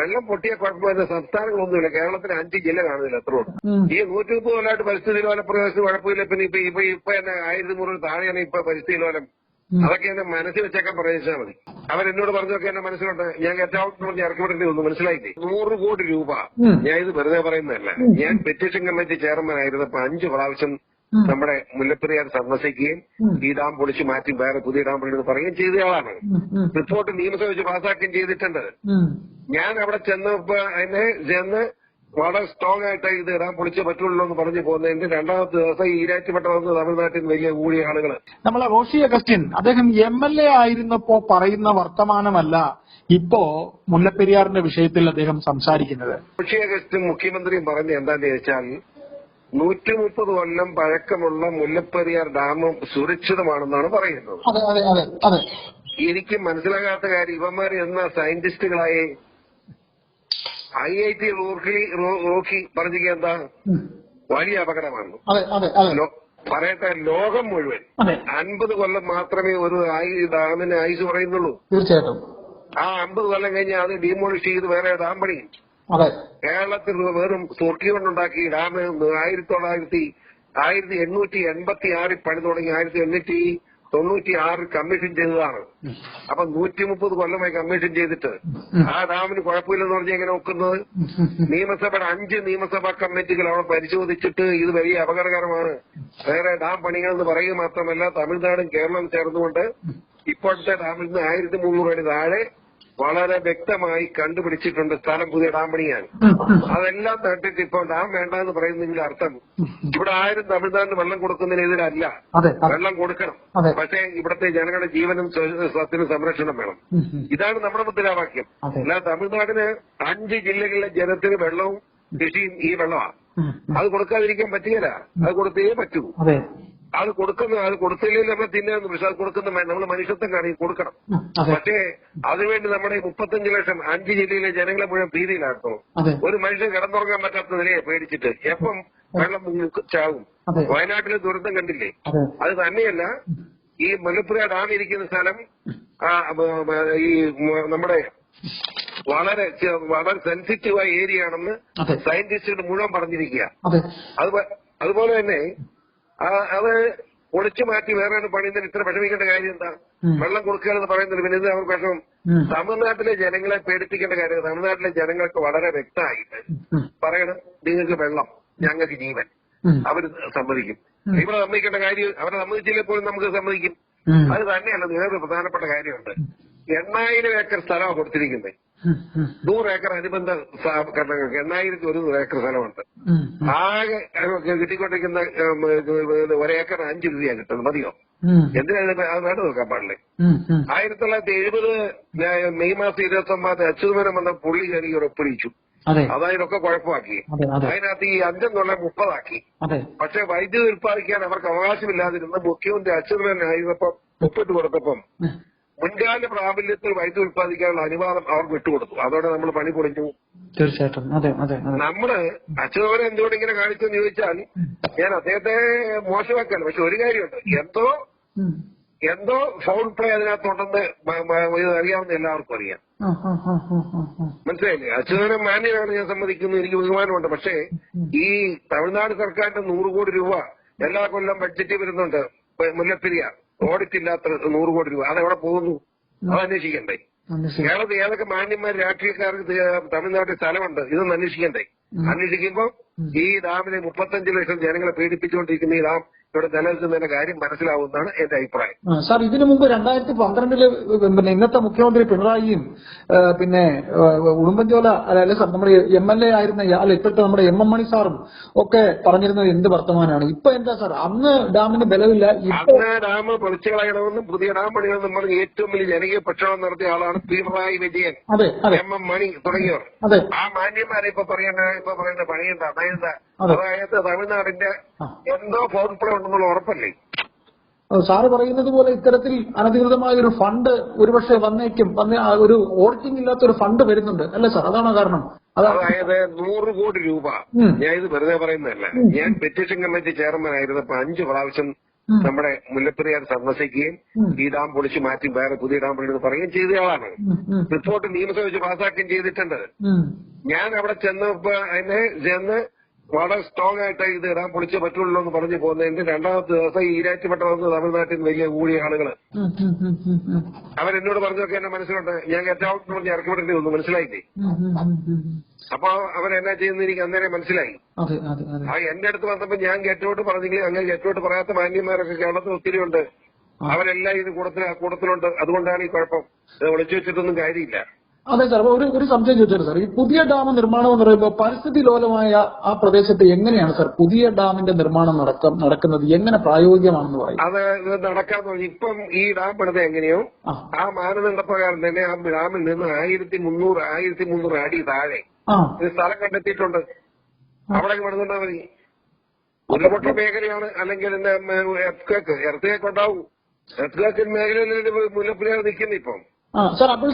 വെള്ളം പൊട്ടിയ കുഴപ്പമില്ല സംസ്ഥാനങ്ങളൊന്നുമില്ല. കേരളത്തിന് അഞ്ച് ജില്ല കാണുന്നില്ല എത്ര ഈ നൂറ്റി മുപ്പത് കൊല്ലമായിട്ട് പരിസ്ഥിതി ലോല പ്രദേശത്ത് കുഴപ്പമില്ല. പിന്നെ ഇപ്പൊ ഇപ്പൊ ഇപ്പൊ തന്നെ ആയിരത്തി മുന്നൂറ് താഴെയാണ് ഇപ്പൊ പരിസ്ഥിതി ലോലം അതൊക്കെ എന്നെ മനസ്സിൽ വെച്ചേക്കാൻ പ്രവേശിച്ചാൽ മതി. അവരെന്നോട് പറഞ്ഞൊക്കെ എന്റെ മനസ്സിലുണ്ട്. ഞാൻ ഏറ്റവും പറഞ്ഞ് ഇറക്കി വിടേണ്ടി വന്നു. മനസ്സിലായില്ലേ? നൂറ് കോടി രൂപ ഞാൻ ഇത് വെറുതെ പറയുന്നതല്ല. ഞാൻ പെറ്റീഷൻ കമ്മിറ്റി ചെയർമാൻ ആയിരുന്നപ്പോ അഞ്ച് പ്രാവശ്യം. നമ്മുടെ മുല്ലപ്പെരിയാർ സന്ദർശിക്കുകയും ഈ ഡാം പൊളിച്ച് മാറ്റി വേറെ പുതിയ ഡാം പണിയെന്ന് പറയുകയും ചെയ്ത ആളാണ്. ഉം, ഉം, റിപ്പോർട്ട് നിയമസഭ വെച്ച് പാസ്സാക്കുകയും ചെയ്തിട്ടുണ്ട്. ഞാൻ അവിടെ ചെന്നപ്പോ അതിനെ ചെന്ന് വളരെ സ്ട്രോങ് ആയിട്ട് ഇത് ഇടാൻ പൊളിച്ചേ പറ്റുള്ളൂ എന്ന് പറഞ്ഞു പോകുന്നതിന്റെ രണ്ടാമത്തെ ദിവസം ഈ ഈരാറ്റുപെട്ട വന്ന് തമിഴ്നാട്ടിൽ വലിയ കൂടിയ ആളുകൾ നമ്മളെ റോഷി അഗസ്റ്റിൻ അദ്ദേഹം എം എൽ എ ആയിരുന്നപ്പോ പറയുന്ന വർത്തമാനമല്ല ഇപ്പോ മുല്ലപ്പെരിയാറിന്റെ വിഷയത്തിൽ അദ്ദേഹം സംസാരിക്കുന്നത്. റോഷി അഗസ്റ്റിൻ മുഖ്യമന്ത്രിയും പറഞ്ഞ എന്താന്ന് ചോദിച്ചാൽ നൂറ്റി മുപ്പത് കൊല്ലം പഴക്കമുള്ള മുല്ലപ്പെരിയാർ ഡാം സുരക്ഷിതമാണെന്നാണ് പറയുന്നത്. അതെ അതെ അതെ അതെ. എനിക്ക് മനസ്സിലാകാത്ത കാര്യം ഇവന്മാർ എന്ന സയന്റിസ്റ്റുകളായി I I T Roorkee Roorkee Roorkee പറഞ്ഞിരിക്കുക എന്താ. വലിയ അപകടമാണ്. പറയട്ടെ ലോകം മുഴുവൻ അൻപത് കൊല്ലം മാത്രമേ ഒരു ഡാമിന് ആയുസ് പറയുന്നുള്ളൂ. തീർച്ചയായിട്ടും. ആ അമ്പത് കൊല്ലം കഴിഞ്ഞാൽ അത് ഡീമോളിഷ് ചെയ്ത് വേറെ ഡാം പണിയും. കേരളത്തിൽ വെറും തുർക്കി കൊണ്ടുണ്ടാക്കി ഡാം ആയിരത്തി തൊള്ളായിരത്തി ആയിരത്തി എണ്ണൂറ്റി എൺപത്തി ആറിൽ പണി തുടങ്ങി ആയിരത്തി എണ്ണൂറ്റി തൊണ്ണൂറ്റി ആറിൽ കമ്മീഷൻ ചെയ്തതാണ്. അപ്പൊ നൂറ്റി മുപ്പത് കൊല്ലമായി കമ്മീഷൻ ചെയ്തിട്ട്. ആ ഡാമിന് കുഴപ്പമില്ലെന്ന് പറഞ്ഞ് എങ്ങനെ നോക്കുന്നത് നിയമസഭയുടെ അഞ്ച് നിയമസഭാ കമ്മിറ്റികൾ അവിടെ പരിശോധിച്ചിട്ട് ഇത് വലിയ അപകടകരമാണ്. വേറെ ഡാം പണികളെന്ന് പറയുക മാത്രമല്ല തമിഴ്നാടും കേരളവും ചേർന്നുകൊണ്ട് ഇപ്പോഴത്തെ ഡാമിൽ നിന്ന് ആയിരത്തി മുന്നൂറ് അടി താഴെ വളരെ വ്യക്തമായി കണ്ടുപിടിച്ചിട്ടുണ്ട് സ്ഥലം പുതിയ ഡാം പണിയാൻ അതെല്ലാം തട്ടിട്ട് ഇപ്പോൾ ഡാം വേണ്ടെന്ന് പറയുന്നതിന്റെ അർത്ഥം ഇവിടെ ആരും തമിഴ്നാടിന് വെള്ളം കൊടുക്കുന്നതിനെതിരല്ല വെള്ളം കൊടുക്കണം. പക്ഷേ ഇവിടുത്തെ ജനങ്ങളുടെ ജീവനും സ്വ- സ്വത്തിനും സംരക്ഷണം വേണം. ഇതാണ് നമ്മുടെ മുദ്രാവാക്യം. എന്നാൽ തമിഴ്നാടിന് അഞ്ച് ജില്ലകളിലെ ജനത്തിന് വെള്ളവും കൃഷിയും ഈ വെള്ളമാണ്. അത് കൊടുക്കാതിരിക്കാൻ പറ്റുകയില്ല. അത് കൊടുത്തേ പറ്റൂ. അതെ കൊടുക്കുന്ന അത് കൊടുത്തില്ലെങ്കിൽ നമ്മൾ തിന്നാന്ന് പക്ഷെ അത് കൊടുക്കുന്ന നമ്മൾ മനുഷ്യത്വം കാണി കൊടുക്കണം. പക്ഷേ അതിനുവേണ്ടി നമ്മുടെ മുപ്പത്തഞ്ച് ലക്ഷം അഞ്ച് ജില്ലയിലെ ജനങ്ങളെ മുഴുവൻ ഭീതിയിലാട്ടോ ഒരു മനുഷ്യൻ കിടന്നുറങ്ങാൻ പറ്റാത്ത നിലയെ പേടിച്ചിട്ട് എപ്പം വെള്ളം ചാവും. വയനാട്ടിലെ ദുരന്തം കണ്ടില്ലേ? അതെ. തന്നെയല്ല ഈ മുല്ലപ്പുഴ ഡാം ഇരിക്കുന്ന സ്ഥലം ഈ നമ്മുടെ വളരെ വളരെ സെൻസിറ്റീവായ ഏരിയ ആണെന്ന് സയന്റിസ്റ്റുകൾ മുഴുവൻ പറഞ്ഞിരിക്കുക അതെ. അതുപോലെ തന്നെ അത് ഒളിച്ചു മാറ്റി വേറെ പണിയുന്നതിന് ഇത്ര വിഷമിക്കേണ്ട കാര്യം എന്താ? വെള്ളം കൊടുക്കുക എന്ന് പറയുന്നത് പിന്നെ ഇത് അവർക്ക് വിഷമം. തമിഴ്നാട്ടിലെ ജനങ്ങളെ പേടിപ്പിക്കേണ്ട കാര്യം തമിഴ്നാട്ടിലെ ജനങ്ങൾക്ക് വളരെ വ്യക്തമായിട്ട് പറയണം നിങ്ങൾക്ക് വെള്ളം ഞങ്ങൾക്ക് ജീവൻ. അവർ അവർ സമ്മതിക്കും. ഇവിടെ സമ്മതിക്കേണ്ട കാര്യം അവരെ സമ്മതിച്ചില്ലേ പോലും നമുക്ക് സമ്മതിക്കും? അത് തന്നെയല്ല വേറൊരു പ്രധാനപ്പെട്ട കാര്യമുണ്ട്. എണ്ണായിരം ഏക്കർ സ്ഥലമാണ് കൊടുത്തിരിക്കുന്നത്. നൂറ് ഏക്കർ അനുബന്ധ സ്ഥാപനങ്ങൾക്ക് എണ്ണായിരത്തി ഒരുന്നൂറ് നൂറ് ഏക്കർ സ്ഥലമുണ്ട്. ആകെ കിട്ടിക്കൊണ്ടിരിക്കുന്ന ഒരേക്കർ അഞ്ച് രൂപയാണ് കിട്ടുന്നത്. മതിയോ? എന്തിനാണ് അത് വേണ്ട നോക്കാൻ പാടില്ലേ. ആയിരത്തി തൊള്ളായിരത്തി എഴുപത് മെയ് മാസം ഇരുപത്തി ഒമ്പത് അച്യുതമനം വന്ന പുള്ളി ഒരു ഒപ്പിടിച്ചു. അതെ. അതായതൊക്കെ കുഴപ്പമാക്കി. അതെ അതെ. അതിനകത്ത് ഈ അഞ്ചെന്നുള്ള മുപ്പതാക്കി. പക്ഷെ വൈദ്യുതി ഉൽപ്പാദിക്കാൻ അവർക്ക് അവകാശമില്ലാതിരുന്ന മുഖ്യമന്ത്രി അച്യുതമനായിരുന്നപ്പം ഒപ്പിട്ട് കൊടുത്തപ്പം മുൻകാല പ്രാബല്യത്തിൽ വൈദ്യുതി ഉത്പാദിക്കാനുള്ള അനുവാദം അവർക്ക് വിട്ടുകൊടുത്തു. അതോടെ നമ്മൾ പണി പൊളിഞ്ഞു. തീർച്ചയായിട്ടും. അതെ അതെ നമ്മൾ അച്ഛനോരെ എന്തുകൊണ്ട് ഇങ്ങനെ കാണിച്ചെന്ന് ചോദിച്ചാൽ ഞാൻ അദ്ദേഹത്തെ മോശമാക്കാണ് പക്ഷെ ഒരു കാര്യമുണ്ട്. എന്തോ എന്തോ ഫൗൾ പ്ലേ അതിനകത്തുണ്ടെന്ന് അറിയാവുന്ന എല്ലാവർക്കും അറിയാം. മനസ്സിലായില്ലേ? അച്യുതനെ മാന്യനാണ് ഞാൻ സമ്മതിക്കുന്നു. എനിക്ക് ബഹുമാനമുണ്ട്. പക്ഷേ ഈ തമിഴ്നാട് സർക്കാരിന്റെ നൂറ് കോടി രൂപ എല്ലാ കൊല്ലം ബഡ്ജറ്റിൽ വരുന്നുണ്ട്. മുല്ലപ്പെരിയാർ. ഓഡിറ്റ് ഇല്ലാത്ത നൂറ് കോടി രൂപ. അതെവിടെ പോകുന്നു? അത് അന്വേഷിക്കണ്ടേ. കേരളത്തിൽ ഏതൊക്കെ മാന്യന്മാർ രാഷ്ട്രീയക്കാർക്ക് തമിഴ്നാട്ടിൽ സ്ഥലമുണ്ട്? ഇതൊന്നും അന്വേഷിക്കണ്ടേ? അന്വേഷിക്കുമ്പോ ഈ ഡാമിലെ മുപ്പത്തഞ്ച് ലക്ഷം ജനങ്ങളെ പീഡിപ്പിച്ചുകൊണ്ടിരിക്കുന്ന ഈ ഡാം ഇവിടെ നിലനിൽക്കുന്നതിന്റെ കാര്യം മനസ്സിലാവുന്നതാണ് എന്റെ അഭിപ്രായം. സാർ ഇതിനു മുമ്പ് രണ്ടായിരത്തി പന്ത്രണ്ടിൽ പിന്നെ ഇന്നത്തെ മുഖ്യമന്ത്രി പിണറായിയും പിന്നെ ഉടുമ്പൻചോല അല്ല സാർ നമ്മുടെ എം എൽ എ ആയിരുന്ന അല്ല ഇപ്പോഴത്തെ നമ്മുടെ എം എം മണി സാറും ഒക്കെ പറഞ്ഞിരുന്നത് എന്ത് വർത്തമാനമാണ്? ഇപ്പൊ എന്താ സാർ അന്ന് ഡാമിന് ബലമില്ല ഇപ്പൊ അന്ന് ഡാം പൊളിച്ചു കളയണമെന്നും പുതിയ ഡാം പണിയണമെന്നും പറഞ്ഞ് ഏറ്റവും വലിയ ജനകീയ പ്രക്ഷോഭം നടത്തിയ ആളാണ് പിണറായി വിജയൻ അതെ അതെ. എം എം മണി തുടങ്ങിയവർ. അതെ. ആ മാന്യന്മാരെ ഇപ്പൊ പറയുന്ന ഇപ്പൊ പറയുന്ന പണിയുണ്ട് അതായത് അതായത് തമിഴ്നാടിന്റെ എന്തോ എന്തോ ഫോൺപ്ലേ ഉണ്ടെന്നുള്ള ഉറപ്പല്ലേ? സാറ് പറയുന്നത് പോലെ ഇത്തരത്തിൽ അനധികൃതമായ ഒരു ഫണ്ട് ഒരുപക്ഷെ വന്നേക്കും. വന്ന ഒരു ഓർക്കിംഗ് ഇല്ലാത്ത ഒരു ഫണ്ട് വരുന്നുണ്ട്. അല്ലേ സാർ? അതാണ് കാരണം. അതായത് നൂറ് കോടി രൂപ. ഞാൻ ഇത് വെറുതെ പറയുന്നതല്ല. ഞാൻ പെറ്റീഷൻ കമ്മിറ്റി ചെയർമാൻ ആയിരുന്നപ്പോ അഞ്ചു പ്രാവശ്യം നമ്മുടെ മുല്ലപ്പെരിയാർ സന്ദർശിക്കുകയും. ഈ ഡാം പൊളിച്ചു മാറ്റി വേറെ പുതിയ ഡാം പണിയെന്ന് പറയുകയും ചെയ്തയാളാണ് റിപ്പോർട്ട് നിയമസഭ വെച്ച് പാസ്സാക്കുകയും ചെയ്തിട്ടുണ്ട്. ഞാൻ അവിടെ ചെന്നപ്പോ അതിനെ ചെന്ന് വളരെ സ്ട്രോങ് ആയിട്ട് ഇത് ഇടാൻ പൊളിച്ചേ പറ്റുള്ളൂ എന്ന് പറഞ്ഞു പോകുന്നതിന്റെ രണ്ടാമത്തെ ദിവസം ഈ പെട്ടെന്ന് വന്ന് തമിഴ്നാട്ടിൽ നിന്ന് വലിയ കൂടിയ ആളുകൾ. അവരെന്നോട് പറഞ്ഞൊക്കെ എന്നെ മനസ്സിലുണ്ട്. ഞാൻ ഗെറ്റാവുട്ട് പറഞ്ഞ് ഇറക്കിവിടേണ്ടി വന്നു. മനസ്സിലായില്ലേ. അപ്പൊ അവരെന്നാ ചെയ്യുന്ന എനിക്ക് അന്നേരം മനസ്സിലായി. ആ എന്റെ അടുത്ത് വന്നപ്പോ ഞാൻ ഗെറ്റോട്ട് പറഞ്ഞെങ്കിൽ അങ്ങനെ ഗെറ്റോട്ട് പറയാത്ത മാന്യന്മാരൊക്കെ കേരളത്തിൽ ഒത്തിരി ഉണ്ട്. അവരെല്ലാം ഇത് കൂടത്തിൽ കൂടത്തിലുണ്ട്. അതുകൊണ്ടാണ് ഈ കുഴപ്പം. വിളിച്ചു വെച്ചിട്ടൊന്നും കാര്യമില്ല. അതെ സാർ അപ്പൊ ഒരു ഒരു സംശയം ചോദിച്ചത് സാർ. ഈ പുതിയ ഡാം നിർമ്മാണം എന്ന് പറയുമ്പോൾ പരിസ്ഥിതി ലോലമായ ആ പ്രദേശത്ത് എങ്ങനെയാണ് സാർ പുതിയ ഡാമിന്റെ നിർമ്മാണം നടക്കം നടക്കുന്നത്? എങ്ങനെ പ്രായോഗികമാണെന്ന് പറയും? അത് നടക്കാൻ ഇപ്പം ഈ ഡാം പണിത് എങ്ങനെയോ? ആ. മാനദണ്ഡപ്രകാരം മാനദണ്ഡ പ്രകാരം തന്നെ ആ ഡാമിൽ നിന്ന് ആയിരത്തി മുന്നൂറ് ആയിരത്തി മുന്നൂറ് അടി താഴെ ഒരു സ്ഥലം കണ്ടെത്തിയിട്ടുണ്ട്. അവിടെ പണിതുണ്ടാ മതി. ഉരുൾപൊട്ട മേഖലയാണ്. അല്ലെങ്കിൽ എർത്തേക്ക് എർത്തേക്ക് ഉണ്ടാവും. എർത്തേക്ക് മേഖലയിൽ മുല്ലപ്പുഴയാണ് നിൽക്കുന്നത് ഇപ്പം. സാർ അപ്പോൾ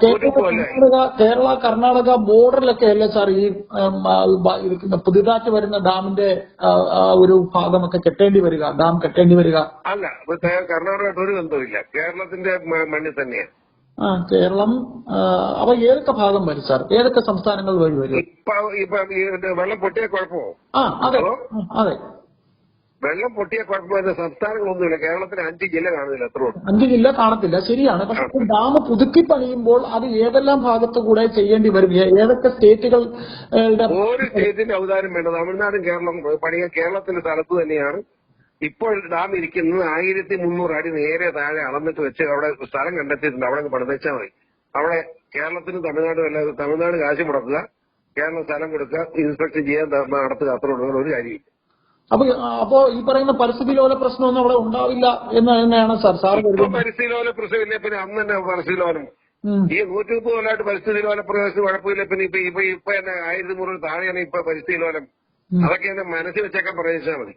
കേരള കർണാടക കേരള കർണാടക ബോർഡറിലൊക്കെ അല്ലേ സാർ ഈ പുതിയതായിട്ട് വരുന്ന ഡാമിന്റെ ഒരു ഭാഗമൊക്കെ കെട്ടേണ്ടി വരിക ഡാം കെട്ടേണ്ടി വരിക? അല്ല കർണാടകമായിട്ട് ഒരു ബന്ധമില്ല കേരളത്തിന്റെ മണ്ണിൽ തന്നെയാണ് ആ കേരളം അവ അപ്പൊ ഏതൊക്കെ ഭാഗം വരും സാർ? ഏതൊക്കെ സംസ്ഥാനങ്ങൾ വഴി വരും? ഇപ്പൊ വെള്ളം പൊട്ടിയ കുഴപ്പമോ? ആ അതെ. അതെ. വെള്ളം പൊട്ടിയ കുഴപ്പമില്ല സംസ്ഥാനങ്ങളൊന്നുമില്ല കേരളത്തിന് അഞ്ച് ജില്ല കാണുന്നില്ല അത്ര അഞ്ച് ജില്ല കാണത്തില്ല ശരിയാണ്. പക്ഷെ ഡാം പുതുക്കി പണിയുമ്പോൾ അത് ഏതെല്ലാം ഭാഗത്ത് കൂടെ ചെയ്യേണ്ടി വരും? ഏതൊക്കെ സ്റ്റേറ്റുകൾ ഒരു സ്റ്റേറ്റിന്റെ അവതാരം വേണ്ട. തമിഴ്നാടും കേരളം പണിയ കേരളത്തിന്റെ സ്ഥലത്ത് തന്നെയാണ്. ഇപ്പോൾ ഡാം ഇരിക്കുന്നത് ആയിരത്തി മുന്നൂറ് അടി നേരെ താഴെ അളന്നിട്ട് വെച്ച് അവിടെ സ്ഥലം കണ്ടെത്തിയിട്ടുണ്ട്. അവിടെ പണിതച്ചാൽ മതി. അവിടെ കേരളത്തിന് തമിഴ്നാടും അല്ലാതെ തമിഴ്നാട് കാശ് മുടക്കുക കേരളം സ്ഥലം കൊടുക്കുക ഇൻസ്പെക്ഷൻ ചെയ്യാൻ നടത്തുക അത്ര ഒരു കാര്യമില്ല അപ്പൊ അപ്പോ ഈ പറയുന്ന പരിസ്ഥിതി ലോല പ്രശ്നമൊന്നും അവിടെ ഉണ്ടാവില്ല എന്ന് തന്നെയാണ് സാർ സാർ പരിസ്ഥിതി ലോല പ്രശ്നമില്ല പിന്നെ അന്ന് തന്നെ പരിസ്ഥിതി ലോലം ഈ നൂറ്റി മുപ്പത് കൊല്ലമായിട്ട് പരിസ്ഥിതിലോല പ്രദേശത്ത് കുഴപ്പമില്ല. പിന്നെ ഇപ്പൊ ഇപ്പൊ ഇപ്പൊ തന്നെ ആയിരത്തി മുന്നൂറ് താഴെയാണ് ഇപ്പൊ പരിസ്ഥിതി ലോലം അതൊക്കെ എന്നെ മനസ്സിൽ വെച്ചൊക്കെ പ്രവേശിച്ചാൽ മതി.